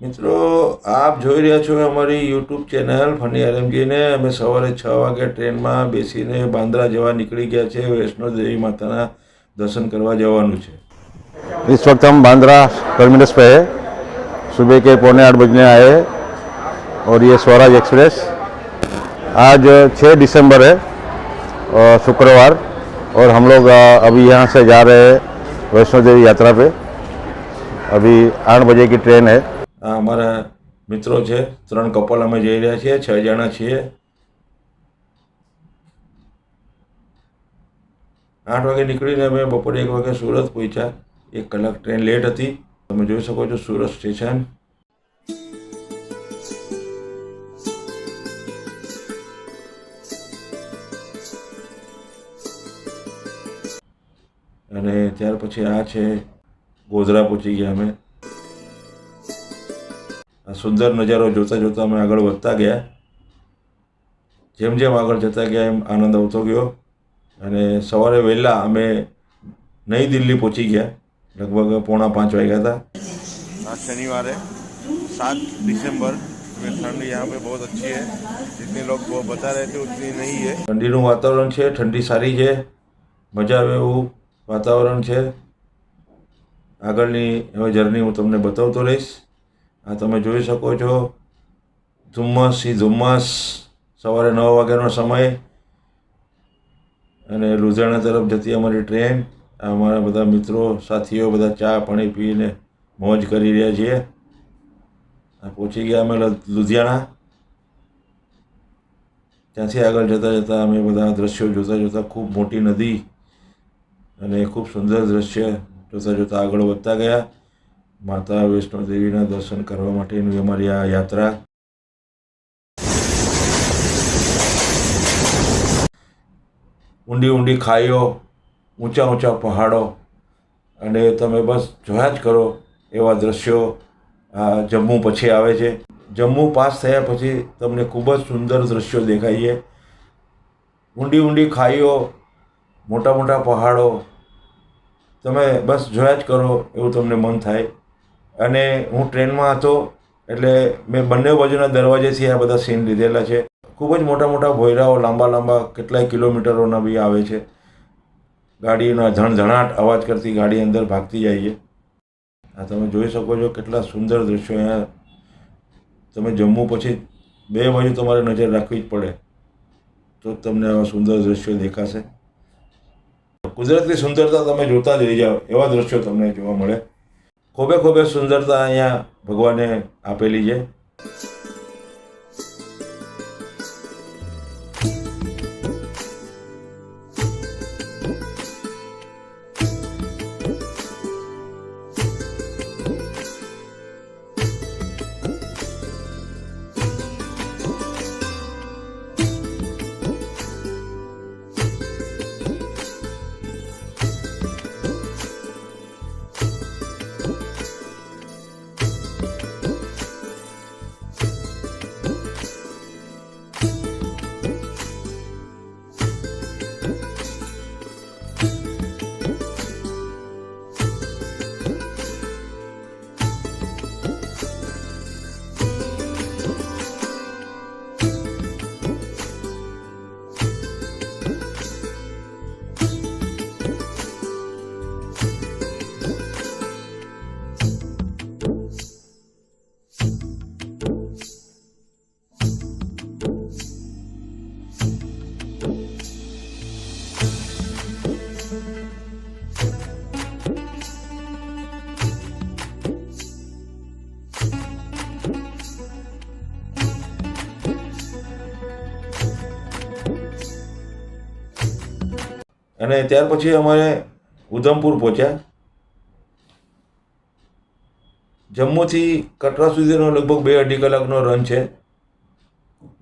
મિત્રો આપ જોઈ રહ્યા છો અમારી યુટ્યુબ ચેનલ ફની આરએમજીને અમે સવારે છ વાગે ટ્રેનમાં બેસીને બાંદ્રા જવા નીકળી ગયા છે વૈષ્ણોદેવી માતાના દર્શન કરવા જવાનું છે इस वक्त हम बांद्रा टर्मिनस पे है सुबह के पौने आठ बजने आए हैं और ये स्वराज एक्सप्रेस आज 6 दिसंबर है और शुक्रवार और हम लोग अ, अभी यहाँ से जा रहे हैं वैष्णो देवी यात्रा पे अभी आठ बजे की ट्रेन है આ અમારા મિત્રો છે ત્રણ કપલ અમે જઈ રહ્યા છીએ છ જણા છીએ આઠ વાગે નીકળીને અમે બપોરે એક વાગે સુરત પહોંચ્યા એક કલાક ટ્રેન લેટ હતી તમે જોઈ શકો છો સુરત સ્ટેશન પછી આ છે ગોધરા પહોંચી ગયા અમે આ સુંદર નજારો જોતા જોતા અમે આગળ વધતા ગયા જેમ જેમ આગળ જતા ગયા એમ આનંદ આવતો ગયો અને સવારે વહેલા અમે નઈ દિલ્હી પહોંચી ગયા લગભગ પોણા પાંચ વાગ્યા હતા आज शनिवार है सात दिसंबर में ठंड यहाँ पे बहुत अच्छी है जितने लोग वो बता रहे थे उतनी नहीं है ઠંડીનું વાતાવરણ છે ઠંડી સારી છે મજા આવે એવું વાતાવરણ છે. આગળની હવે જર્ની હું તમને બતાવતો રહીશ. આ તમે જોઈ શકો છો. ધુમ્મસ એ ધુમ્મસ. સવારે નવ વાગ્યાનો સમય. અને લુધિયાણા તરફ જતી અમારી ટ્રેન. અમારા બધા મિત્રો, સાથીઓ બધા ચા, પાણી પીને મોજ કરી રહ્યા છીએ. પહોંચી ગયા અમે લુધિયાણા. ત્યાંથી આગળ જતાં જતાં અમે બધા દ્રશ્યો જોતાં જોતાં ખૂબ મોટી નદી અને ખૂબ સુંદર દ્રશ્ય જોતાં જોતાં આગળ વધતા ગયા. માતા વૈષ્ણો દેવીના દર્શન કરવા માટેની અમારી આ યાત્રા. ઊંડી ઊંડી ખાઈઓ, ઊંચા ઊંચા પહાડો અને તમે બસ જોયા જ કરો એવા દ્રશ્યો આ જમ્મુ પછી આવે છે. જમ્મુ પાસ થયા પછી તમને ખૂબ જ સુંદર દ્રશ્યો દેખાય છે. ઊંડી ઊંડી ખાઈઓ, મોટા મોટા પહાડો તમે બસ જોયા જ કરો એવું તમને મન થાય. અને હું ટ્રેનમાં હતો, એટલે મેં બંને બાજુના દરવાજેથી આ બધા સીન લીધેલા છે. ખૂબ જ મોટા મોટા ભોયરાઓ લાંબા લાંબા કેટલાય કિલોમીટરોના બી આવે છે. ગાડીના ધણધણાટ અવાજ કરતી ગાડી અંદર ભાગતી જાય છે. આ તમે જોઈ શકો છો કેટલા સુંદર દૃશ્યો અહીંયા. તમે જમ્મુ પછી બે બાજુ તમારે નજર રાખવી જ પડે. તો તમને આવા સુંદર દ્રશ્યો દેખાશે. કુદરતની સુંદરતા તમે જોતા જ રહી જાઓ, એવા દ્રશ્યો તમને જોવા મળે. ખોબે ખોબે સુંદરતા અહીંયા ભગવાને આપેલી છે. અને ત્યાર પછી અમારે ઉધમપુર પહોંચ્યા. જમ્મુથી કટરા સુધીનો લગભગ બે અઢી કલાકનો રન છે.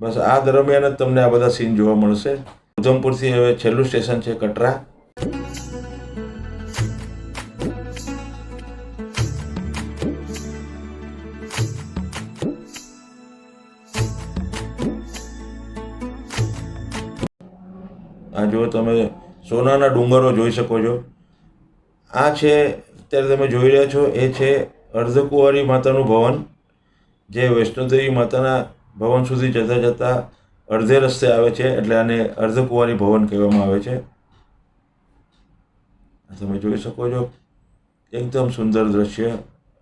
બસ આ દરમિયાન જ તમને આ બધા સીન જોવા મળશે. ઉધમપુરથી હવે છેલ્લું સ્ટેશન છે કટરા. આ જો તમે સોનાના ડુંગરો જોઈ શકો છો. આ છે, અત્યારે તમે જોઈ રહ્યા છો, એ છે અર્ધકુંવારી માતાનું ભવન, જે વૈષ્ણોદેવી માતાના ભવન સુધી જતાં જતાં અડધે રસ્તે આવે છે, એટલે આને અર્ધકુંવારી ભવન કહેવામાં આવે છે. તમે જોઈ શકો છો, એકદમ સુંદર દ્રશ્ય,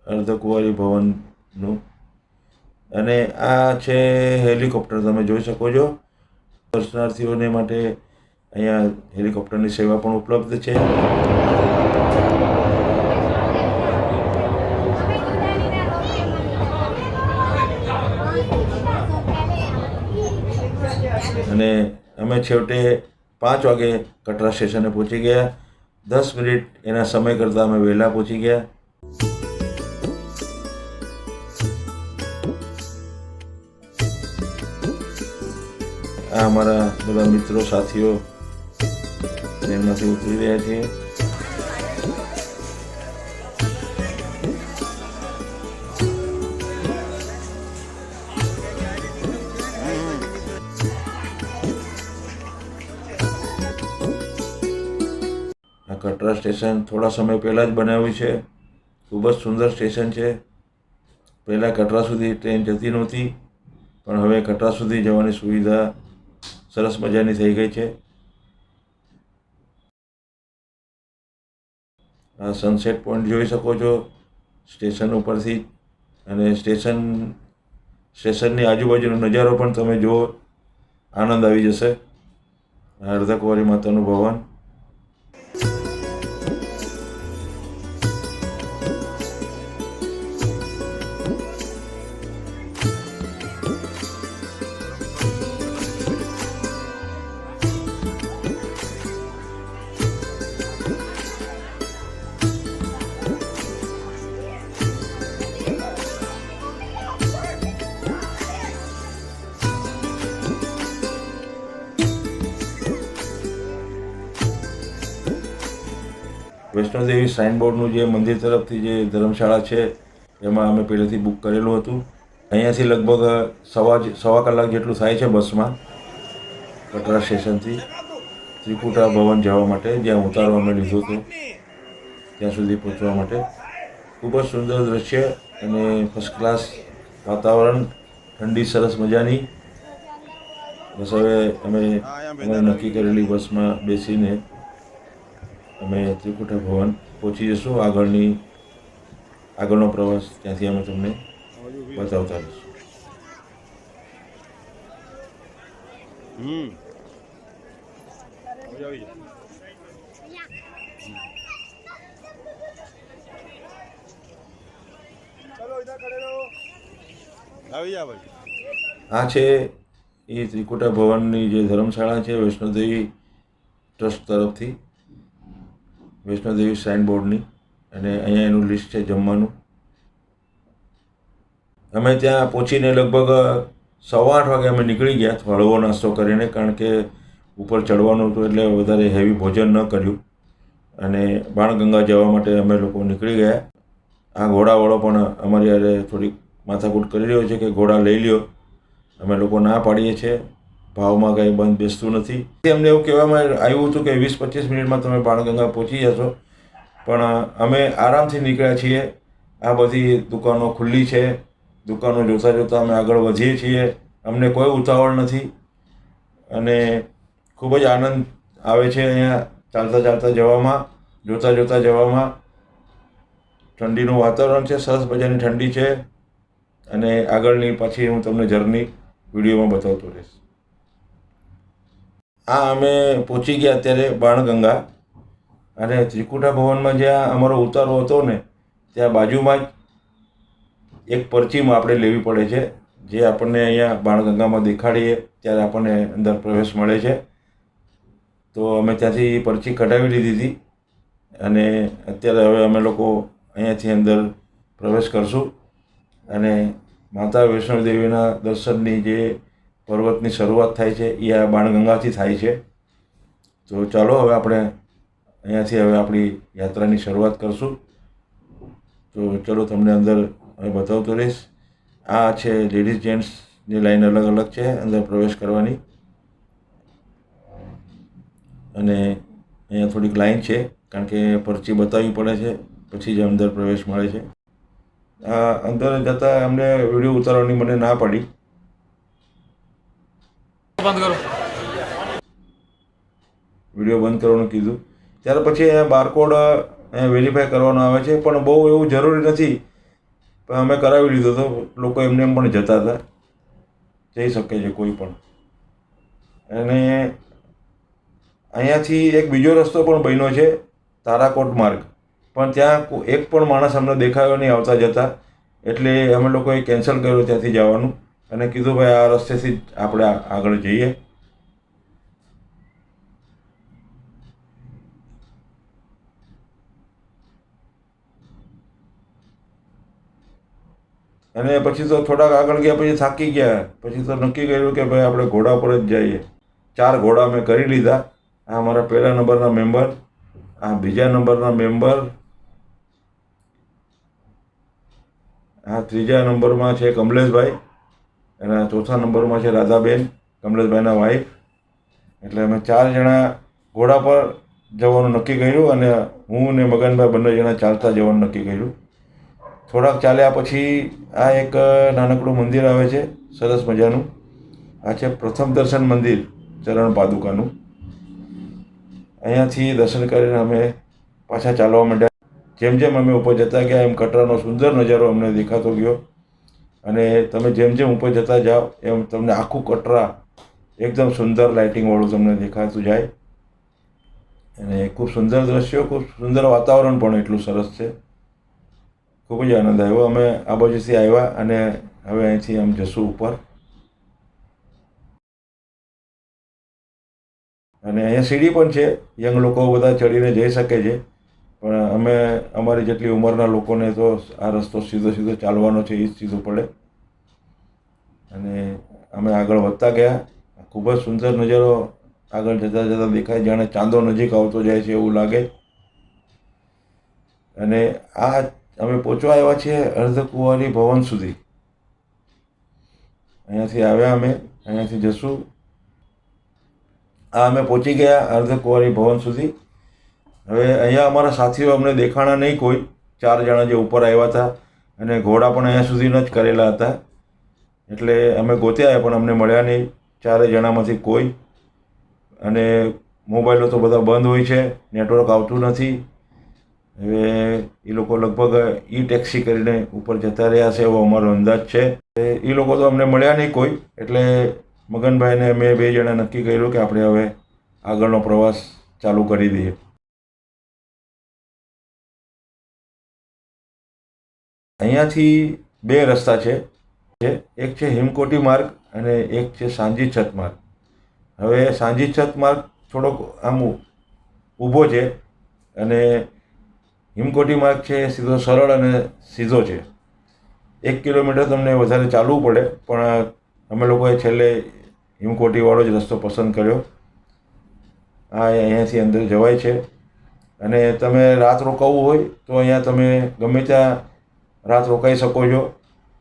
અર્ધકુંવારી ભવનનું. અને આ છે હેલિકોપ્ટર, તમે જોઈ શકો છો. દર્શનાર્થીઓને માટે અહીંયા હેલિકોપ્ટરની સેવા પણ ઉપલબ્ધ છે. અને અમે છેવટે પાંચ વાગે કટરા સ્ટેશને પહોંચી ગયા. દસ મિનિટ એના સમય કરતાં અમે વહેલા પહોંચી ગયા. આ અમારા બધા મિત્રો, સાથીઓ ટ્રેનમાંથી ઉતરી રહ્યા છીએ કટરા સ્ટેશન થોડા સમય પહેલાં જ બનાવ્યું છે. ખૂબ જ સુંદર સ્ટેશન છે. પહેલાં કટરા સુધી ટ્રેન જતી નહોતી, પણ હવે કટરા સુધી જવાની સુવિધા સરસ મજાની થઈ ગઈ છે. સનસેટ પોઈન્ટ જોઈ શકો છો. સ્ટેશન ઉપરથી અને સ્ટેશન સ્ટેશનની આજુબાજુનો નજારો પણ તમે જુઓ. આનંદ આવી જશે. અર્ધકુંવારી માતાનું ભવન. વૈષ્ણોદેવી સાઇન બોર્ડનું જે મંદિર તરફથી જે ધર્મશાળા છે, એમાં અમે પહેલેથી બુક કરેલું હતું. અહીંયાથી લગભગ સવા સવા કલાક જેટલું થાય છે બસમાં કટરા સ્ટેશનથી ત્રિકુટા ભવન જવા માટે, જ્યાં ઉતારો અમે લીધો હતો. ત્યાં સુધી પહોંચવા માટે. ખૂબ જ સુંદર દ્રશ્ય અને ફર્સ્ટ ક્લાસ વાતાવરણ, ઠંડી, સરસ મજાની. બસ હવે અમે નક્કી કરેલી બસમાં બેસીને અમે ત્રિકુટા ભવન પહોંચી જશું આગળની આગળનો પ્રવાસ ત્યાંથી અમે તમને બતાવતા રહીશું. આ છે એ ત્રિકુટા ભવનની જે ધર્મશાળા છે વૈષ્ણોદેવી ટ્રસ્ટ તરફથી. વૈષ્ણોદેવી શ્રાઇન બોર્ડની અને અહીંયા એનું લિસ્ટ છે જમવાનું. અમે ત્યાં પહોંચીને લગભગ સવા આઠ વાગે અમે નીકળી ગયા, હળવો નાસ્તો કરીને, કારણ કે ઉપર ચડવાનું હતું એટલે વધારે હેવી ભોજન ન કર્યું. અને બાણગંગા જવા માટે અમે લોકો નીકળી ગયા. આ ઘોડાવાળો પણ અમારી હારે થોડીક માથાકૂટ કરી રહ્યો છે કે ઘોડા લઈ લ્યો. અમે લોકો ના પાડીએ છીએ. ભાવમાં કંઈ બંધ બેસતું નથી. એમને એવું કહેવામાં આવ્યું હતું કે વીસ પચીસ મિનિટમાં તમે બાણગંગા પહોંચી જશો. પણ અમે આરામથી નીકળ્યા છીએ. આ બધી દુકાનો ખુલ્લી છે. દુકાનો જોતાં જોતાં અમે આગળ વધીએ છીએ. અમને કોઈ ઉતાવળ નથી. અને ખૂબ જ આનંદ આવે છે અહીંયા ચાલતા ચાલતા જવામાં, જોતાં જોતાં જવામાં. ઠંડીનું વાતાવરણ છે, સરસ મજાની ઠંડી છે. અને આગળની પાછી હું તમને જર્ની વિડીયોમાં બતાવતો રહીશ. આ અમે પહોંચી ગયા અત્યારે બાણગંગા. અને ત્રિકુટા ભવનમાં જ્યાં અમારો ઉતારો હતો ને, ત્યાં બાજુમાં જ એક પરચીમાં આપણે લેવી પડે છે, જે આપણને અહીંયા બાણગંગામાં દેખાડીએ, ત્યારે આપણને અંદર પ્રવેશ મળે છે. તો અમે ત્યાંથી પરચી કઢાવી લીધી હતી અને અત્યારે હવે અમે લોકો અહીંયાથી અંદર પ્રવેશ કરશું. અને માતા વૈષ્ણોદેવીના દર્શનની જે પર્વતની શરૂઆત થાય છે, એ આ બાણગંગાથી થાય છે. તો ચાલો હવે આપણે અહીંયાથી હવે આપણી યાત્રાની શરૂઆત કરશું. તો ચલો તમને અંદર હવે બતાવતો રહીશ. આ છે લેડીઝ જેન્ટ્સની લાઈન અલગ અલગ છે, અંદર પ્રવેશ કરવાની. અને અહીંયા થોડીક લાઈન છે, કારણ કે પરચી બતાવવી પડે છે, પછી જ અંદર પ્રવેશ મળે છે. આ અંદર જતાં અમને વીડિયો ઉતારવાની મને ના પડી. બંધ કરો. વીડિયો બંધ કરવાનું કીધું. ત્યાર પછી અહીંયા બારકોડ અહીંયા વેરીફાઈ કરવાનો આવે છે, પણ બહુ એવું જરૂરી નથી. પણ અમે કરાવી લીધો હતો લોકો એમને એમ પણ જતા હતા. જઈ શકે છે કોઈ પણ. અને અહીંયાથી એક બીજો રસ્તો પણ બન્યો છે, તારાકોટ માર્ગ. પણ ત્યાં એક પણ માણસ અમને દેખાયો નહીં, આવતા જતા. એટલે અમે લોકોએ કેન્સલ કર્યું ત્યાંથી જવાનું. અને કીધું, ભાઈ, આ રસ્તેથી જ આપણે આગળ જઈએ. અને પછી તો થોડાક આગળ ગયા, પછી થાકી ગયા. પછી તો નક્કી કર્યું કે, ભાઈ, આપણે ઘોડા પર જ જઈએ. ચાર ઘોડા મેં કરી લીધા. આ મારા પહેલા નંબરના મેમ્બર, આ બીજા નંબરના મેમ્બર, આ ત્રીજા નંબરમાં છે કમલેશભાઈ. અને ચોથા નંબરમાં છે રાધાબેન કમલેશભાઈના વાઈફ એટલે અમે ચાર જણા ઘોડા પર જવાનું નક્કી કર્યું અને હું ને મગનભાઈ બંને જણા ચાલતા જવાનું નક્કી કર્યું. થોડાક ચાલ્યા પછી આ એક નાનકડું મંદિર આવે છે, સરસ મજાનું. આ છે પ્રથમ દર્શન મંદિર, ચરણ પાદુકાનું. અહીંયાથી દર્શન કરીને અમે પાછા ચાલવા માંડ્યા. જેમ જેમ અમે ઉપર જતા ગયા, એમ કટરાનો સુંદર નજારો અમને દેખાતો ગયો. અને તમે જેમ જેમ ઉપર જતા જાઓ, એમ તમને આખું કટરા એકદમ સુંદર લાઇટિંગવાળું તમને દેખાતું જાય. અને ખૂબ સુંદર દ્રશ્યો, ખૂબ સુંદર વાતાવરણ પણ એટલું સરસ છે. ખૂબ જ આનંદ આવ્યો. અમે આ બાજુથી આવ્યા અને હવે અહીંથી આમ જશું ઉપર. અને અહીંયા સીડી પણ છે. યંગ લોકો બધા ચડીને જઈ શકે છે. પણ અમે અમારી જેટલી ઉંમરના લોકોને તો આ રસ્તો સીધો સીધો ચાલવાનો છે, એ જ સીધો પડે. અને અમે આગળ વધતા ગયા. ખૂબ જ સુંદર નજારો આગળ જતાં જતાં દેખાય, જાણે ચાંદો નજીક આવતો જાય છે એવું લાગે. અને આ અમે પહોંચવા આવ્યા છીએ અર્ધકુંવારી ભવન સુધી. અહીંયાથી આવ્યા અમે, અહીંયાથી જશું. આ અમે પહોંચી ગયા અર્ધકુંવારી ભવન સુધી. હવે અહીંયા અમારા સાથીઓ અમને દેખાણા નહીં કોઈ. ચાર જણા જે ઉપર આવ્યા હતા અને ઘોડા પણ અહીંયા સુધીના જ કરેલા હતા. એટલે અમે ગોત્યા પણ અમને મળ્યા નહીં. ચારે જણામાંથી કોઈ. અને મોબાઈલો તો બધા બંધ હોય છે, નેટવર્ક આવતું નથી. હવે એ લોકો લગભગ ઈ ટેક્સી કરીને ઉપર જતા રહ્યા છે, એવો અમારો અંદાજ છે. એ લોકો તો અમને મળ્યા નહીં કોઈ. એટલે મગનભાઈને મેં બે જણા નક્કી કર્યું કે આપણે હવે આગળનો પ્રવાસ ચાલુ કરી દઈએ. અહીંયાથી બે રસ્તા છે. એક છે હિમકોટી માર્ગ અને એક છે સાંજી છત માર્ગ. હવે સાંજી છત માર્ગ થોડોક આમ ઊભો છે અને હિમકોટી માર્ગ છે સીધો સરળ અને સીધો છે. એક કિલોમીટર તમને વધારે ચાલવું પડે, પણ અમે લોકોએ છેલ્લે હિમકોટીવાળો જ રસ્તો પસંદ કર્યો. આ અહીંયાથી અંદર જવાય છે. અને તમે રાત રોકાવું હોય તો અહીંયા તમે ગમે ત્યાં રાત રોકાઈ શકો છો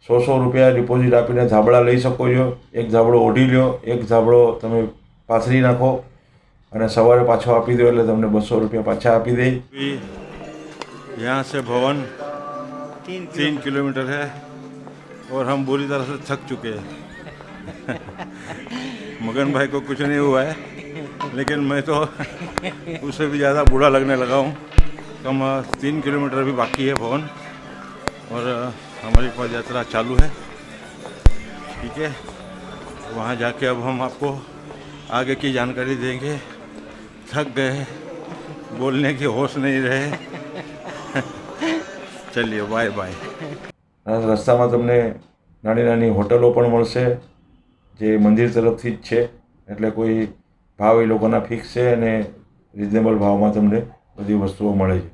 સો સો રૂપિયા ડિપોઝિટ આપીને ધાબળા લઈ શકો છો એક ધાબળો ઓઢી લ્યો એક ધાબળો તમે પાથરી નાખો અને સવારે પાછો આપી દો એટલે તમને બસો રૂપિયા પાછા આપી દે यहाँ से भवन तीन किलोमीटर है और हम बुरी तरह से थक चुके हैं मगन भाई को कुछ नहीं हुआ है लेकिन मैं तो उससे भी ज़्यादा बूढ़ा लगने लगा हूँ कम अ, तीन किलोमीटर भी बाकी है भवन और अ, हमारी पद यात्रा चालू है ठीक है वहाँ जाके अब हम आपको आगे की जानकारी देंगे थक गए बोलने की होश नहीं रहे ચલીએ બાય બાય રસ્તામાં તમને નાની નાની હોટલો પણ મળશે જે મંદિર તરફથી જ છે એટલે કોઈ ભાવ એ લોકોના ફિક્સ છે અને રિઝનેબલ ભાવમાં તમને બધી વસ્તુઓ મળે છે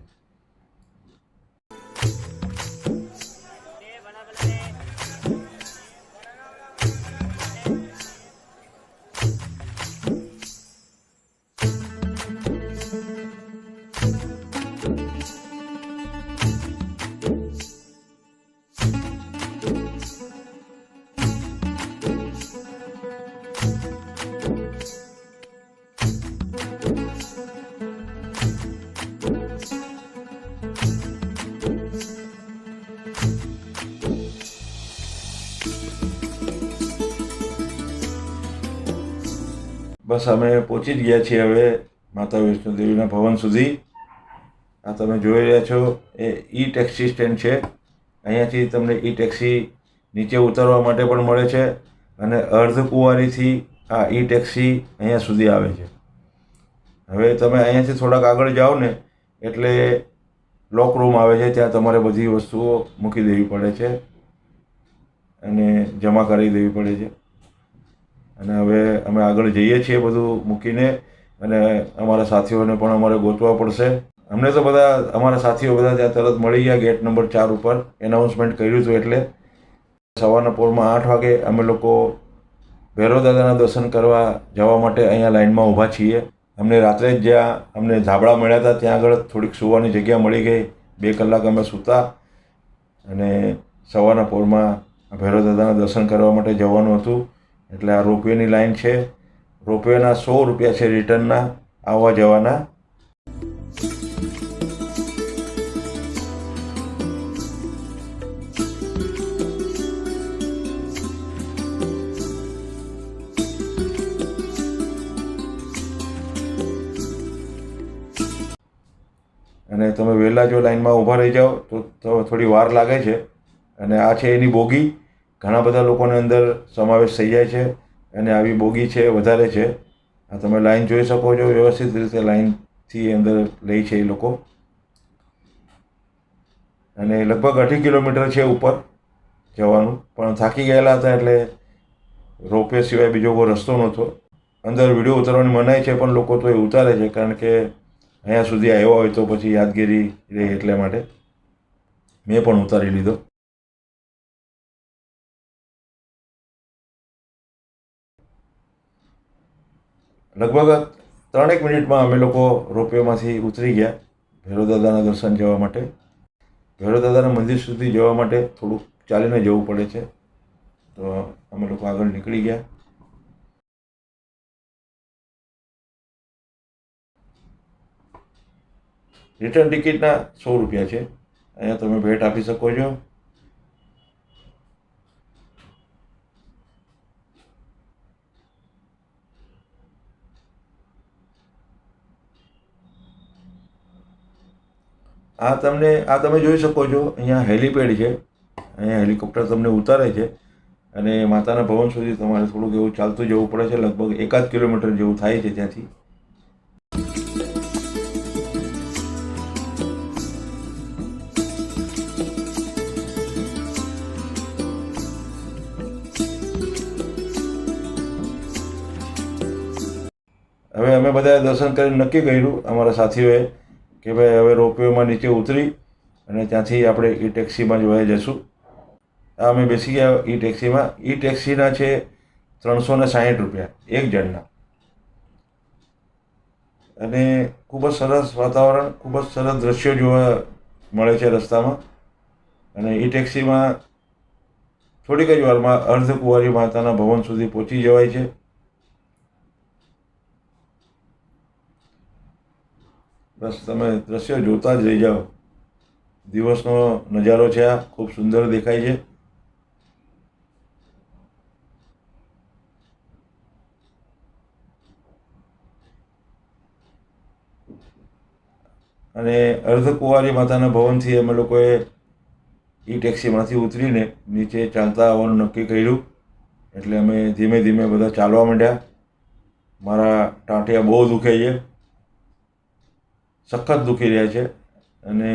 બસ અમે પહોંચી જ ગયા છીએ હવે માતા વૈષ્ણો દેવીના ભવન સુધી. આ તમે જોઈ રહ્યા છો, એ ઈ ટેક્સી સ્ટેન્ડ છે. અહીંયાથી તમને ઈ ટેક્સી નીચે ઉતરવા માટે પણ મળે છે અને અર્ધકુંવારીથી આ ઈ ટેક્સી અહીંયા સુધી આવે છે. હવે તમે અહીંયાથી થોડાક આગળ જાઓ ને, એટલે લોક રૂમ આવે છે, ત્યાં તમારે બધી વસ્તુઓ મૂકી દેવી પડે છે અને જમા કરી દેવી પડે છે. અને હવે અમે આગળ જઈએ છીએ બધું મૂકીને અને અમારા સાથીઓને પણ અમારે ગોતવા પડશે. અમને તો બધા અમારા સાથીઓ બધા ત્યાં તરત મળી ગયા ગેટ નંબર ચાર ઉપર. એનાઉન્સમેન્ટ કર્યું હતું એટલે સવારના પોરમાં આઠ વાગે અમે લોકો ભૈરવ દાદાના દર્શન કરવા જવા માટે અહીંયા લાઇનમાં ઊભા છીએ. અમને રાત્રે જ જ્યાં અમને ધાબળા મળ્યા હતા ત્યાં આગળ થોડીક સુવાની જગ્યા મળી ગઈ. બે કલાક અમે સૂતા અને સવારના પોરમાં ભૈરવ દાદાના દર્શન કરવા માટે જવાનું હતું. એટલે આ રોપવેની લાઇન છે. રોપવેના સો રૂપિયા છે રિટર્નના, આવવા જવાના. અને તમે વહેલા જો લાઇનમાં ઊભા રહી જાઓ તો થોડી વાર લાગે છે. અને આ છે એની બોગી. ઘણા બધા લોકોને અંદર સમાવેશ થઈ જાય છે અને આવી બોગી છે, વધારે છે. આ તમે લાઈન જોઈ શકો છો, વ્યવસ્થિત રીતે લાઈનથી અંદર લે છે એ લોકો. અને લગભગ અઢી કિલોમીટર છે ઉપર જવાનું. પણ થાકી ગયેલા હતા એટલે રોપવે સિવાય બીજો કોઈ રસ્તો નહોતો. અંદર વીડિયો ઉતારવાની મનાઈ છે, પણ લોકો તો એ ઉતારે છે, કારણ કે અહીંયા સુધી આવ્યા હોય તો પછી યાદગીરી રહે એટલે માટે. મેં પણ ઉતારી લીધો. લગભગ ત્રણેક મિનિટમાં અમે લોકો રોપવેમાંથી ઉતરી ગયા ભૈરવ દાદાના દર્શન જવા માટે. ભૈરવ દાદાના મંદિર સુધી જવા માટે થોડુંક ચાલીને જવું પડે છે. તો અમે લોકો આગળ નીકળી ગયા. રિટર્ન ટિકિટના સો રૂપિયા છે. અહીંયા તમે ભેટ આપી શકો છો. આ તમને, આ તમે જોઈ શકો છો, અહીંયા હેલિપેડ છે. અહીંયા હેલિકોપ્ટર તમને ઉતારે છે. અને માતાના ભવન સુધી તમારે થોડુંક એવું ચાલતું જવું પડે છે, લગભગ એકાદ કિલોમીટર જેવું થાય છે ત્યાંથી. હવે અમે બધાએ દર્શન કરીને નક્કી કર્યું, અમારા સાથીઓએ કે ભાઈ હવે રોપવેમાં નીચે ઉતરી અને ત્યાંથી આપણે ઈ ટેક્સીમાં જ વહી જશું. આ અમે બેસી ગયા ઈ ટેક્સીમાં. ઈ ટેક્સીના છે ત્રણસો ને સાહીઠ રૂપિયા, એક જણના. અને ખૂબ જ સરસ વાતાવરણ, ખૂબ જ સરસ દ્રશ્યો જોવા મળે છે રસ્તામાં. અને ઈ ટેક્સીમાં થોડીક જ વારમાં અર્ધકુંવારી માતાના ભવન સુધી પહોંચી જવાય છે. તમે દ્રશ્ય જોતા જ રહી જાઓ. દિવસનો નજારો છે આ, ખૂબ સુંદર દેખાય છે. અને અર્ધકુંવારી માતાના ભવનથી અમે લોકોએ ઈ ટેક્સીમાંથી ઉતરીને નીચે ચાલતા આવવાનું નક્કી કર્યું. એટલે અમે ધીમે ધીમે બધા ચાલવા માંડ્યા. મારા ટાંટિયા બહુ દુખે છે. સખત દુખી રહ્યા છે અને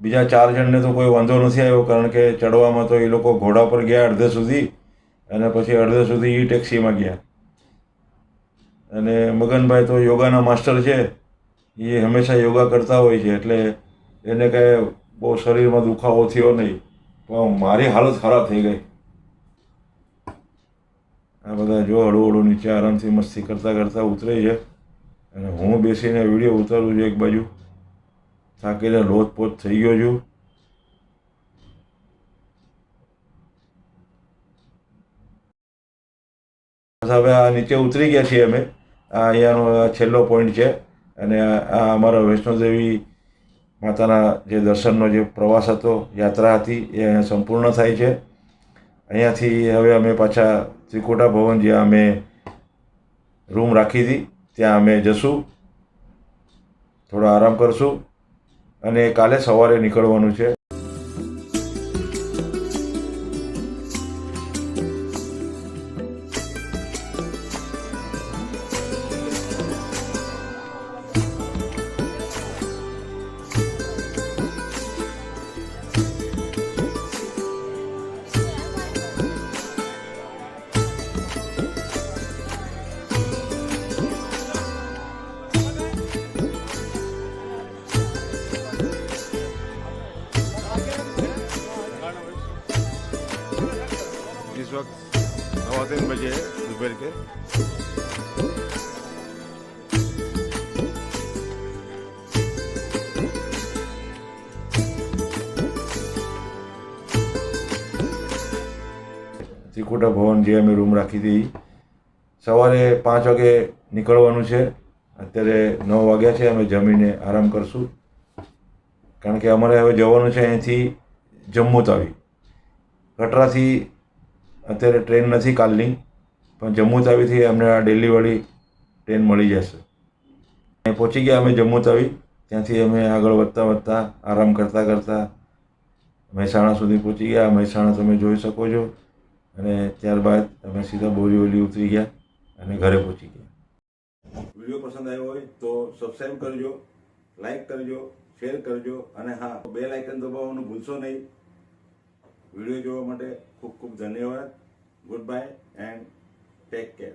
બીજા ચાર જણને તો કોઈ વાંધો નથી આવ્યો, કારણ કે ચડવામાં તો એ લોકો ઘોડા પર ગયા અડધે સુધી અને પછી અડધે સુધી એ ટેક્સીમાં ગયા. અને મગનભાઈ તો યોગાના માસ્ટર છે એ હંમેશા યોગા કરતા હોય છે, એટલે એને કાંઈ બહુ શરીરમાં દુખાવો થયો નહીં, પણ મારી હાલત ખરાબ થઈ ગઈ. આ બધા જો હળવું હળવું નીચે આરામથી મસ્તી કરતાં કરતાં ઉતરે છે. અને હું બેસીને વીડિયો ઉતારું છું એક બાજુ. થાકીને લોથપોથ થઈ ગયો છું. હવે આ નીચે ઉતરી ગયા છીએ અમે. આ અહીંયાનો છેલ્લો પોઈન્ટ છે. અને આ અમારા વૈષ્ણોદેવી માતાના જે દર્શનનો જે પ્રવાસ હતો, યાત્રા હતી, એ અહીંયા સંપૂર્ણ થાય છે. અહીંયાથી હવે અમે પાછા ત્રિકોટા ભવન જ્યાં અમે રૂમ રાખી હતી. ત્યાં અમે જશું. થોડો આરામ કરશું. અને કાલે સવારે નીકળવાનું છે. ત્રિકુટા ભવન જે અમે રૂમ રાખી હતી સવારે પાંચ વાગે નીકળવાનું છે. અત્યારે નવ વાગ્યા છે, અમે જમીને આરામ કરશું. કારણ કે અમારે હવે જવાનું છે અહીંથી જમ્મુ તાવી. કટરાથી અત્યારે ટ્રેન નથી કાલની, પણ જમ્મુ તાવીથી અમને આ દિલ્હીવાળી ટ્રેન મળી જશે. અહીં પહોંચી ગયા અમે જમ્મુ તાવી. ત્યાંથી અમે આગળ વધતા વધતા આરામ કરતાં કરતાં મહેસાણા સુધી પહોંચી ગયા. મહેસાણા તમે જોઈ શકો છો. અને ત્યારબાદ અમે સીધા બોરીવલી ઉતરી ગયા અને ઘરે પહોંચી ગયા. વીડિયો પસંદ આવ્યો હોય તો સબસ્ક્રાઈબ કરજો લાઈક કરજો શેર કરજો અને હા બે લાઇકન દબાવવાનું ભૂલશો નહીં. વીડિયો જોવા માટે ખૂબ ખૂબ ધન્યવાદ. Goodbye and take care